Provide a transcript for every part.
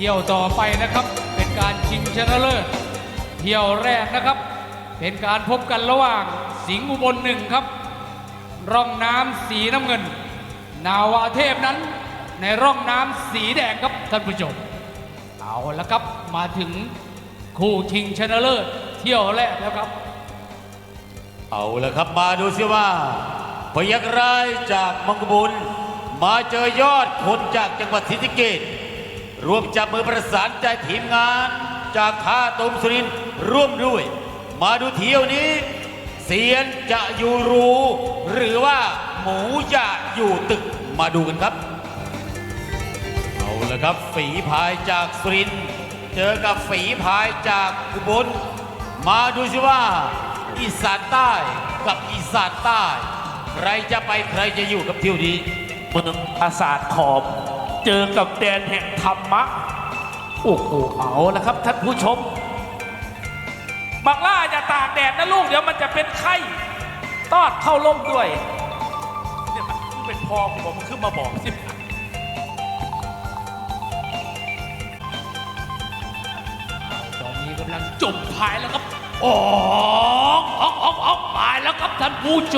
ที่ยวต่อไปนะครับ เป็นการชิงชนะเลิศเที่ยวแรกนะครับ เป็นการพบกันระหว่างสิงห์อุบลหนึ่งครับ ร่องน้ำสีน้ำเงิน นาวาเทพนั้น ในร่องน้ำสีแดงครับท่านผู้ชมเอาละครับมาถึงคู่ชิงชนะเลิศเที่ยวแรกแล้วครับ เอาละครับมาดูสิว่าพยักร้ายจากมังกรบุญมาเจอยอดคนจากจังหวัดศรีสะเกษ ร่วมจับมือประสานใจทีมงานจากท่าตุมสุรินร่วมด้วย มาดูเที่ยวนี้ เสียนจะอยู่รูหรือว่าหมูจะอยู่ตึกมาดูกันครับ เอาละครับฝีพายจากสุรินเจอกับฝีพายจากอุบลมาดูสิว่า อีสานใต้กับอีสานใต้ ใครจะไปใครจะอยู่กับเที่ยวนี้เมืองปราสาทขอม เจอกับแดนแห่งธรรมะ โอ้โหเอาละครับท่านผู้ชม บักล่าอย่าตากแดดนะลูก เดี๋ยวมันจะเป็นไข้ตอดเข้าล่มด้วยเนี่ยมันเป็นพอผมมันขึ้นมาบอกสิตอนนี้กำลังจมพายแล้วครับออกออกออกออกพายแล้วครับท่านผู้ช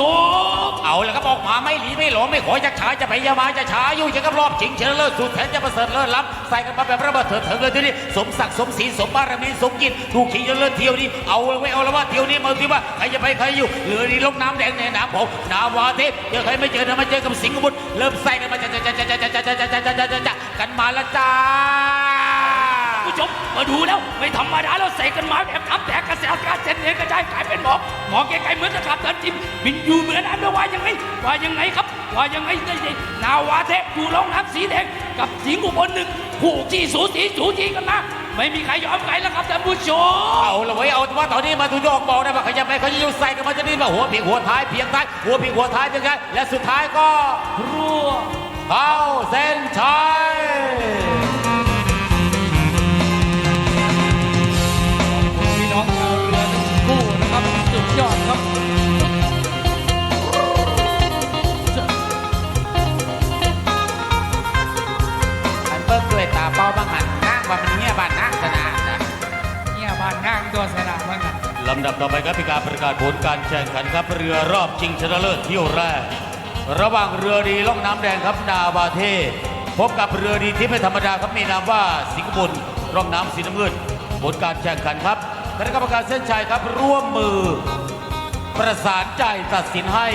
ม เอาละครับออกมาไม่หลีไม่หลงไม่ขอจะช้าจะพยายามจะช้าอยู่จะกับรอบชิงเชนะเลิศสุดแสนจะประเสริฐเลิศล้ำใส่กันมาแบบระเบิดเถิดเถิงเลยทีนี้สมศักดิ์สมศรีสมบารมีสมกิจถูกชิงชนเลิศเที่ยวนี้เอาไว้เอาละว่าเที่ยวนี้มาที่ว่าใครจะไปใครอยู่เหลือนี่ลงน้ำแดงในน้ำผมนาวาเทพเจอใครไม่เจอนะมาเจอกับสิงห์บุตรเริ่มใส่กันมาจะจะจะจะจะจะจะจะจะจะจะจะกันมาล้วจ้าผู้ชมมาดูแล้วไม่ธรรมดาแล้วใส่กันมาแบบน้ำแตกกระแสอ กาศเส้นเองกระจายกลายเป็นหมอกหมอกไกลๆเหมือนกับขับเดินจิมบินอยู่เหมือนน้ำด้วยว่ายังไงว่ายังไงครับ ว่ายังไงได้ไงนาวาเทพอยู่ร่องน้ำสีแดงกับสิงห์อุบลหนึ่งคู่ที่สูสีสูสีกันนะไม่มีใครยอมใครแล้วครับท่านผู้ชมเอาละไว้ยเอาว่าตอนนี้มาดูยอกบอกได้ว่าใครจะไปเขาจะอยู่ใส่กันมาจะนี่ว่าหัวเพียงหัวท้ายเพียงท้ายหัวเพียงหัวท้ายเป็นไงและสุดท้ายก็รั่วเข้าเส้นชัย บิ้งด้วยตาเป้าบ้างหันนั่งว่ามันเงียบานนั่งสนานนะเนี่ยบานห้างตัวสนามว่างั้นลำดับต่อไปครับเป็นการประกาศผลการแข่งขันครับเรือรอบชิงชนะเลิศเที่ยวแรก ระหว่างเรือดีล่องน้ำแดงครับนาวาเทพพบกับเรือดีที่ไม่ธรรมดาครับมีนามว่าสิงห์บุญร่องน้ำสีน้ำเงินผลการแข่งขันครับคณะกรรมการเส้นชัยครับร่วมมือ ประสานใจตัดสินให้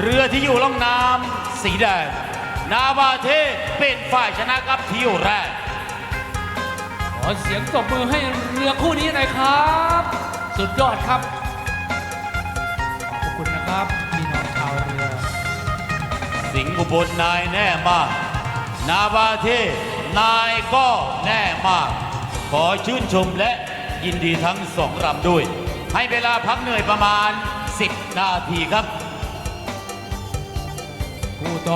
เรือที่อยู่ล่องน้ำสีแดง นาวาเทเป็นฝ่ายชนะครับเที่ยวแรก ขอเสียงตบมือให้เรือคู่นี้หน่อยครับ สุดยอดครับ ขอบคุณนะครับพี่น้องชาวเรือ สิงห์อุบลนายแน่มาก นาวาเทนายก็แน่มาก ขอชื่นชมและยินดีทั้งสองลำด้วย ให้เวลาพักเหนื่อยประมาณ 10 นาทีครับ คู่ต่อ